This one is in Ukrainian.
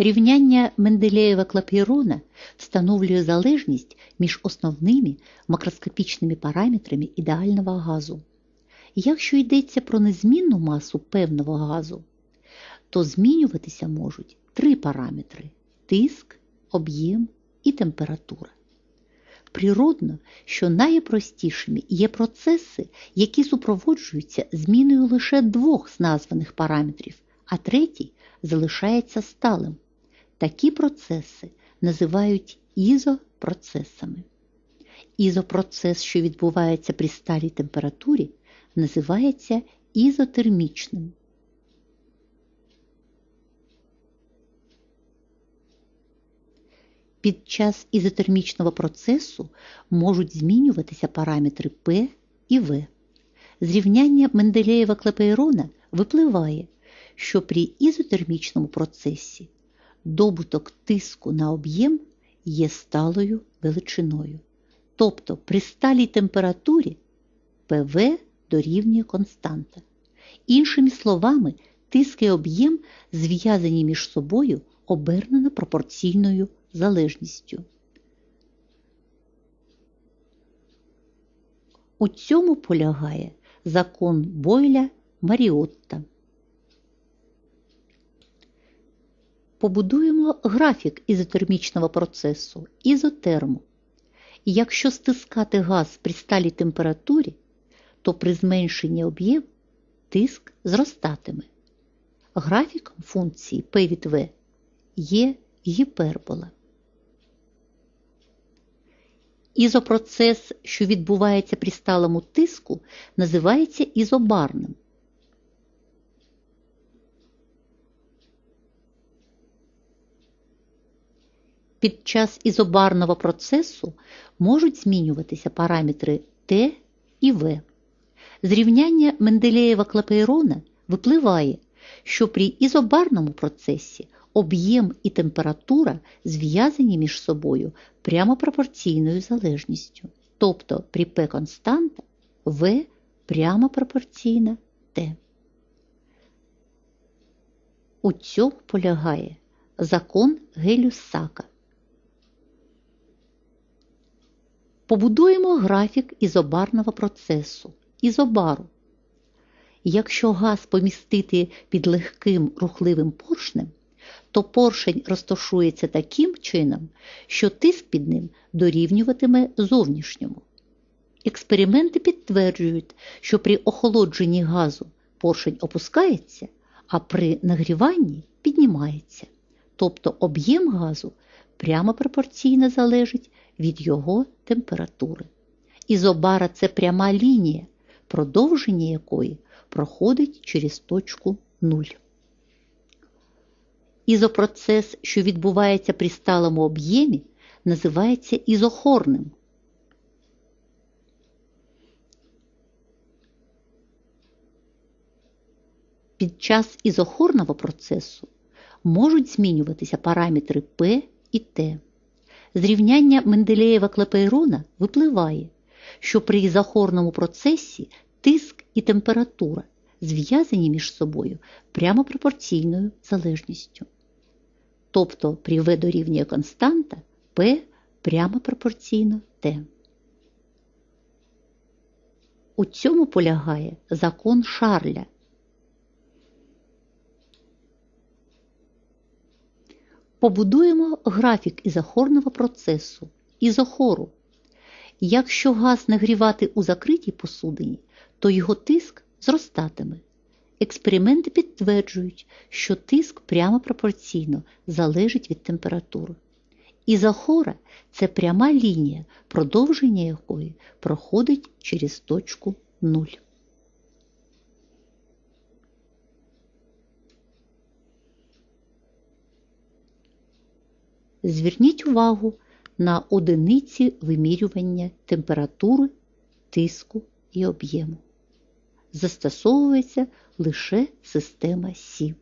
Рівняння Менделєєва клапейрона встановлює залежність між основними макроскопічними параметрами ідеального газу. Якщо йдеться про незмінну масу певного газу, то змінюватися можуть три параметри тиск, об'єм і температура. Природно, що найпростішими є процеси, які супроводжуються зміною лише двох з названих параметрів, а третій залишається сталим. Такі процеси називають ізопроцесами. Ізопроцес, що відбувається при сталій температурі, називається ізотермічним. Під час ізотермічного процесу можуть змінюватися параметри P і В. З рівняння Менделєєва клапейрона випливає, що при ізотермічному процесі добуток тиску на об'єм є сталою величиною. Тобто при сталій температурі ПВ дорівнює константа. Іншими словами, тиск і об'єм зв'язані між собою обернено пропорційною залежністю. У цьому полягає закон Бойля Маріотта. Побудуємо графік ізотермічного процесу ізотерму. І якщо стискати газ при сталій температурі, то при зменшенні об'єм тиск зростатиме. Графіком функції P від V є гіпербола. Ізопроцес, що відбувається при сталому тиску, називається ізобарним. Під час ізобарного процесу можуть змінюватися параметри Т і В. З рівняння Менделєєва клапейрона випливає, що при ізобарному процесі об'єм і температура зв'язані між собою прямо пропорційною залежністю. Тобто при P константа В прямо пропорційна Т. У цьому полягає закон Гелюсака. Побудуємо графік ізобарного процесу, ізобару. Якщо газ помістити під легким рухливим поршнем, то поршень розташується таким чином, що тиск під ним дорівнюватиме зовнішньому. Експерименти підтверджують, що при охолодженні газу поршень опускається, а при нагріванні піднімається. Тобто об'єм газу прямо пропорційно залежить від його температури. Ізобара це пряма лінія, продовження якої проходить через точку 0. Ізопроцес, що відбувається при сталому об'ємі, називається ізохорним. Під час ізохорного процесу можуть змінюватися параметри P і T. З Менделєєва клапейрона випливає, що при ізохорному процесі тиск і температура зв'язані між собою прямо пропорційною залежністю. Тобто при В дорівнює константа P прямо пропорційно Т. У цьому полягає закон Шарля. Побудуємо графік ізохорного процесу, ізохору. Якщо газ нагрівати у закритій посудині, то його тиск зростатиме. Експерименти підтверджують, що тиск прямо пропорційно залежить від температури. Ізохора це пряма лінія, продовження якої проходить через точку 0. Зверніть увагу на одиниці вимірювання температури, тиску і об'єму. Застосовується лише система Сі.